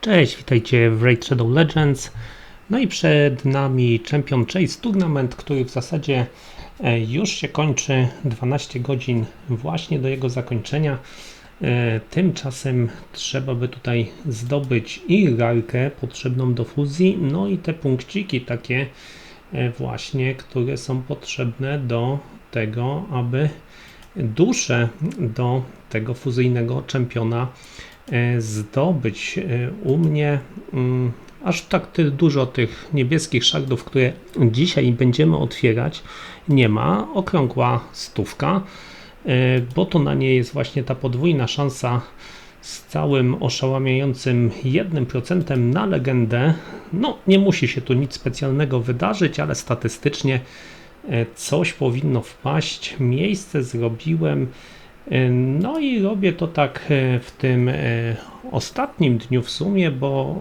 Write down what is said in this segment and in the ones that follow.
Cześć, witajcie w Raid Shadow Legends. No i przed nami Champion Chase Tournament, który w zasadzie e, już się kończy 12 godzin właśnie do jego zakończenia. E, Tymczasem trzeba by tutaj zdobyć i rarkę potrzebną do fuzji, no i te punkciki takie e, właśnie, które są potrzebne do tego, aby duszę do tego fuzyjnego czempiona zdobyć. E, U mnie mm, aż tak dużo tych niebieskich szardów, które dzisiaj będziemy otwierać, nie ma. Okrągła stówka, e, bo to na nie jest właśnie ta podwójna szansa z całym oszałamiającym 1% na legendę. No, nie musi się tu nic specjalnego wydarzyć, ale statystycznie e, coś powinno wpaść. Miejsce zrobiłem. E, No i robię to tak e, w tym e, ostatnim dniu w sumie, bo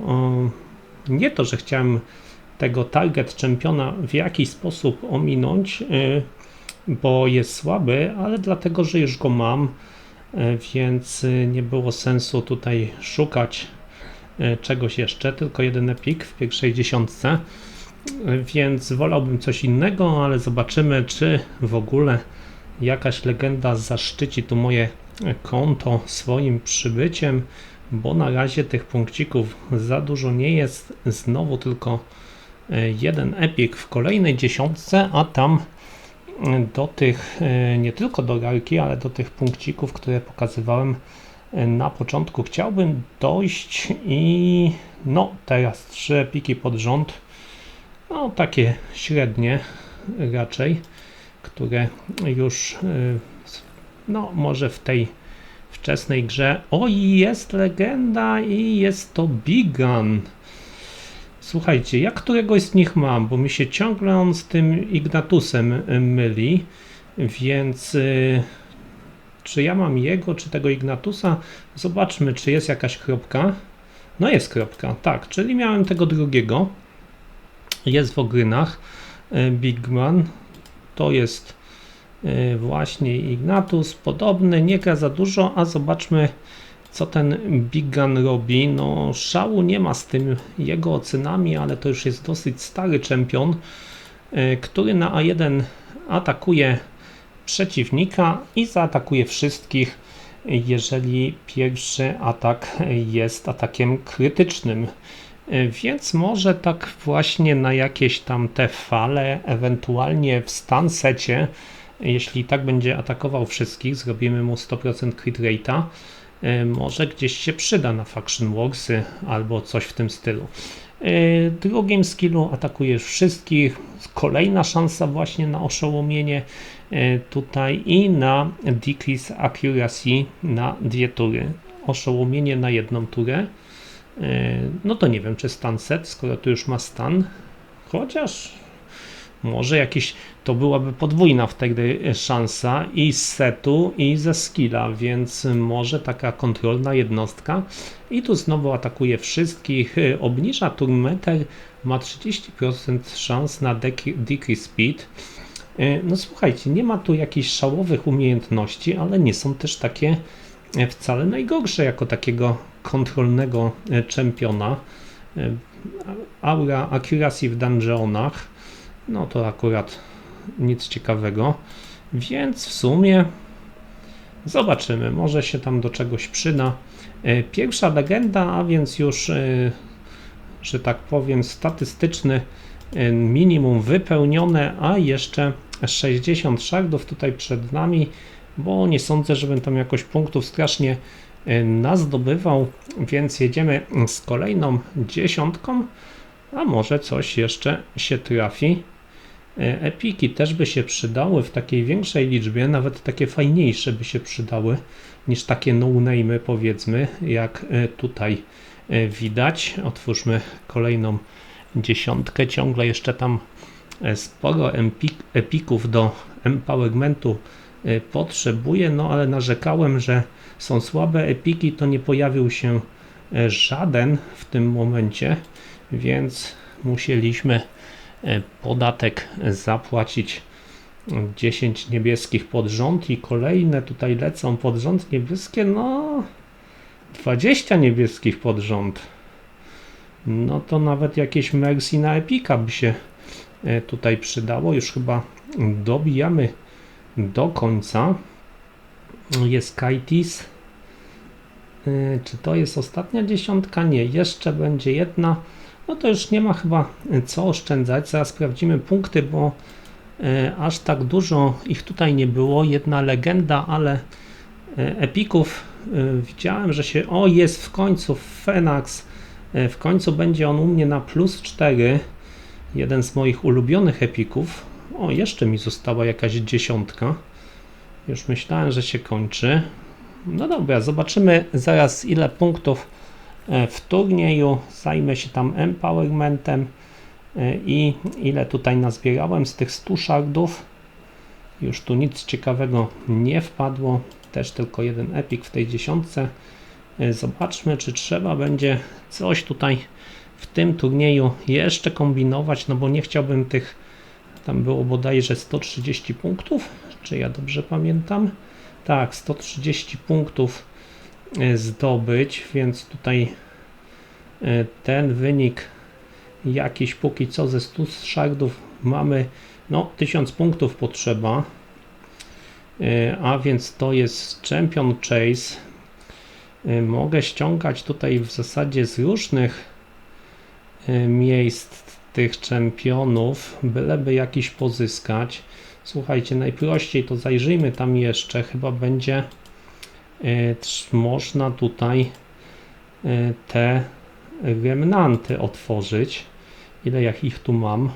nie to, że chciałem tego target czempiona w jakiś sposób ominąć, bo jest słaby, ale dlatego, że już go mam, więc nie było sensu tutaj szukać czegoś jeszcze, tylko jeden epik w pierwszej dziesiątce, więc wolałbym coś innego, ale zobaczymy, czy w ogóle jakaś legenda zaszczyci tu moje konto swoim przybyciem, bo na razie tych punkcików za dużo nie jest. Znowu tylko e, jeden epik w kolejnej dziesiątce, a tam e, do tych, e, nie tylko do garki, ale do tych punkcików, które pokazywałem na początku chciałbym dojść i no teraz trzy epiki pod rząd, no takie średnie raczej, które już e, no może w tej wczesnej grze. O, jest legenda i jest to Bigan. Słuchajcie, ja któregoś z nich mam, bo mi się ciągle on z tym Ignatusem y, myli, więc y, czy ja mam jego, czy tego Ignatusa? Zobaczmy, czy jest jakaś kropka. No jest kropka, tak, czyli miałem tego drugiego. Jest w ogrynach y, Bigman. To jest y, właśnie Ignatus, podobny, nie gra za dużo, a zobaczmy co ten Big Gun robi. No szału nie ma z tym jego ocenami, ale to już jest dosyć stary czempion, y, który na A1 atakuje przeciwnika i zaatakuje wszystkich, jeżeli pierwszy atak jest atakiem krytycznym. Y, Więc może tak właśnie na jakieś tam te fale, ewentualnie w stansecie, jeśli tak będzie atakował wszystkich, zrobimy mu 100% crit rate'a, y, może gdzieś się przyda na Faction Warsy albo coś w tym stylu. Y, Drugim skillu atakujesz wszystkich, kolejna szansa właśnie na oszołomienie tutaj i na decrease accuracy na dwie tury. Oszołomienie na jedną turę. E, No to nie wiem, czy stan set, skoro tu już ma stan. Chociaż może jakiś to byłaby podwójna wtedy szansa i z setu, i ze skilla, więc może taka kontrolna jednostka. I tu znowu atakuje wszystkich, e, obniża turmeter, ma 30% szans na dec- decrease speed. E, No słuchajcie, nie ma tu jakichś szałowych umiejętności, ale nie są też takie wcale najgorsze jako takiego kontrolnego e, czempiona. E, Aura Accuracy w dungeonach, no to akurat nic ciekawego, więc w sumie zobaczymy, może się tam do czegoś przyda. E, Pierwsza legenda, a więc już, że tak powiem, statystyczny minimum wypełnione, a jeszcze 60 szardów tutaj przed nami, bo nie sądzę, żebym tam jakoś punktów strasznie nazdobywał, więc jedziemy z kolejną dziesiątką, a może coś jeszcze się trafi. E, Epiki też by się przydały w takiej większej liczbie, nawet takie fajniejsze by się przydały niż takie no-name'y powiedzmy, jak e, tutaj e, widać. Otwórzmy kolejną dziesiątkę. Ciągle jeszcze tam e, sporo epików do empowermentu e, potrzebuję, no ale narzekałem, że są słabe epiki, to nie pojawił się e, żaden w tym momencie, więc musieliśmy e, podatek zapłacić 10 niebieskich pod rząd i kolejne tutaj lecą pod rząd niebieskie, no 20 niebieskich pod rząd. no to nawet jakieś Mercy na Epika by się tutaj przydało. Już chyba dobijamy do końca. Jest Kaitis. E, Czy to jest ostatnia dziesiątka? Nie, jeszcze będzie jedna. No to już nie ma chyba co oszczędzać. Zaraz sprawdzimy punkty, bo e, aż tak dużo ich tutaj nie było. Jedna legenda, ale e, epików e, widziałem, że się. O, jest w końcu Fenax. E, w końcu będzie on u mnie na plus 4. Jeden z moich ulubionych epików. O, jeszcze mi została jakaś dziesiątka. Już myślałem, że się kończy. No dobra, zobaczymy zaraz ile punktów e, w turnieju. Zajmę się tam empowermentem e, i ile tutaj nazbierałem z tych 100 shardów. Już tu nic ciekawego nie wpadło. Też tylko jeden epik w tej dziesiątce. E, Zobaczmy, czy trzeba będzie coś tutaj w tym turnieju jeszcze kombinować, no bo nie chciałbym tych, tam było bodajże 130 punktów, czy ja dobrze pamiętam? Tak, 130 punktów e, zdobyć, więc tutaj e, ten wynik jakiś póki co ze 100 shardów mamy, no 1000 punktów potrzeba, E, a więc to jest Champion Chase. Mogę ściągać tutaj w zasadzie z różnych miejsc tych czempionów, byleby jakiś pozyskać. Słuchajcie, najprościej to zajrzyjmy tam jeszcze, chyba będzie trz- można tutaj e, te remnanty otworzyć. Ile jak ich tu mam?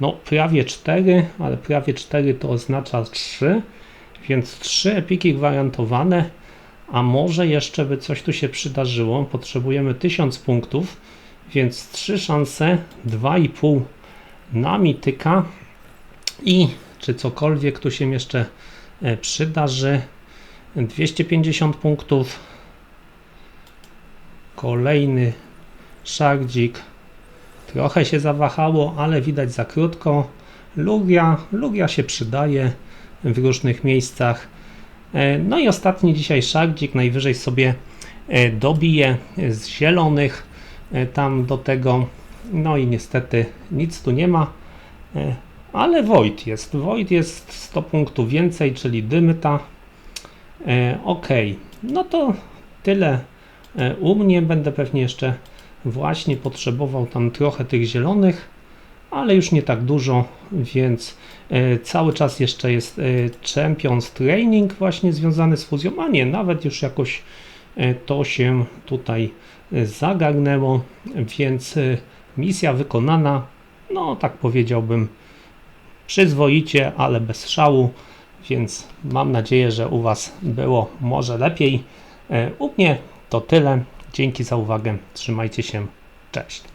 No prawie 4, ale prawie 4 to oznacza 3, więc 3 epiki gwarantowane, a może jeszcze by coś tu się przydarzyło. Potrzebujemy 1000 punktów, więc 3 szanse, 2,5 na mityka i czy cokolwiek tu się jeszcze e, przydarzy. 250 punktów. Kolejny szardzik. Trochę się zawahało, ale widać za krótko. Lugia, Lugia się przydaje w różnych miejscach. E, No i ostatni dzisiaj szardzik. Najwyżej sobie e, dobiję z zielonych tam do tego. No i niestety nic tu nie ma. E, ale Void jest. Void jest 100 punktów więcej, czyli dymta. E, ok, no to tyle e, u mnie. Będę pewnie jeszcze właśnie potrzebował tam trochę tych zielonych, ale już nie tak dużo, więc e, cały czas jeszcze jest e, Champions Training właśnie związany z fuzją, a nie, nawet już jakoś e, to się tutaj e, zagarnęło, więc e, misja wykonana, no tak powiedziałbym, przyzwoicie, ale bez szału, więc mam nadzieję, że u Was było może lepiej. E, U mnie to tyle. Dzięki za uwagę. Trzymajcie się. Cześć.